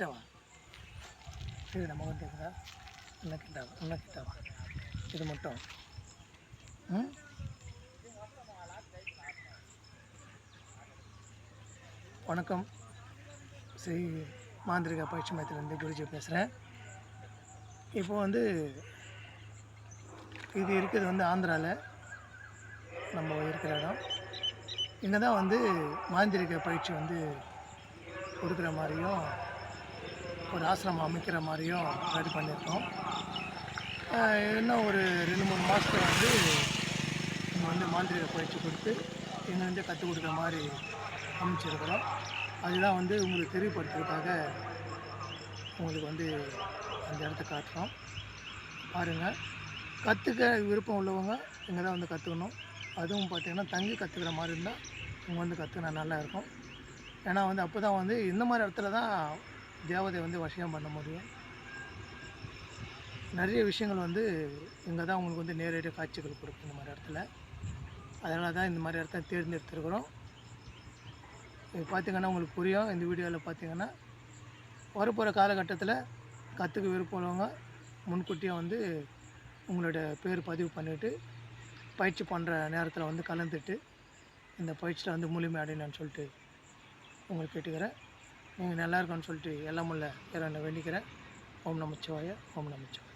கிட்டவா இது நம்ம வந்து இருக்குதா இன்னும் கிட்டவா இன்னும் கிட்டவா இது மட்டும் ம் வணக்கம் ஸ்ரீ மாந்திரிக பயிற்சி மையத்திலேருந்து குருஜி பேசுகிறேன் இப்போ வந்து இது இருக்கிறது வந்து ஆந்திராவில் நம்ம இருக்கிற இடம் இங்கே தான் வந்து மாந்திரிக பயிற்சி வந்து கொடுக்குற மாதிரியும் ஒரு ஆசிரமம் அமைக்கிற மாதிரியும் ரெடி பண்ணியிருக்கோம். இன்னும் ஒரு ரெண்டு மூணு மாதத்தில் வந்து இங்கே வந்து மாந்திரிக பயிற்சி கொடுத்து இங்கே வந்து கற்றுக் கொடுக்குற மாதிரி அமைச்சிருக்கிறோம். அதுதான் வந்து உங்களுக்கு தெரியப்படுத்துறதுக்காக உங்களுக்கு வந்து அந்த இடத்த காட்டுறோம். பாருங்கள் கற்றுக்க விருப்பம் உள்ளவங்க இங்கே தான் வந்து கற்றுக்கணும் அதுவும் பார்த்திங்கன்னா தங்கி கற்றுக்கிற மாதிரி இருந்தால் இங்கே வந்து கற்றுக்கினா நல்லா இருக்கும். ஏன்னா வந்து அப்போ தான் வந்து இந்த மாதிரி இடத்துல தான் தேவதை வந்து வசியம் பண்ண முடியும் நிறைய விஷயங்கள் வந்து இங்கே தான் உங்களுக்கு வந்து நேரடியாக காட்சிகள் கொடுக்கும் இந்த மாதிரி இடத்துல. அதனால தான் இந்த மாதிரி இடத்த தேர்ந்தெடுத்துருக்குறோம். இது பார்த்திங்கன்னா உங்களுக்கு புரியும். இந்த வீடியோவில் பார்த்தீங்கன்னா வரப்போகிற காலகட்டத்தில் கற்றுக்க விருப்பம் உள்ளவங்க முன்கூட்டியே வந்து உங்களோட பேர் பதிவு பண்ணிவிட்டு பயிற்சி பண்ணுற நேரத்தில் வந்து கலந்துட்டு இந்த பயிற்சியில் வந்து முழுமை அடையணும்னு சொல்லிட்டு உங்களுக்கு கேட்டுக்கிறேன். நீங்கள் நல்லா இருக்கும்னு சொல்லிட்டு எல்லாம் உள்ள இறைவனை வேண்டிக்கிறேன். ஓம் நமச்சிவாய ஓம் நமச்சிவாய.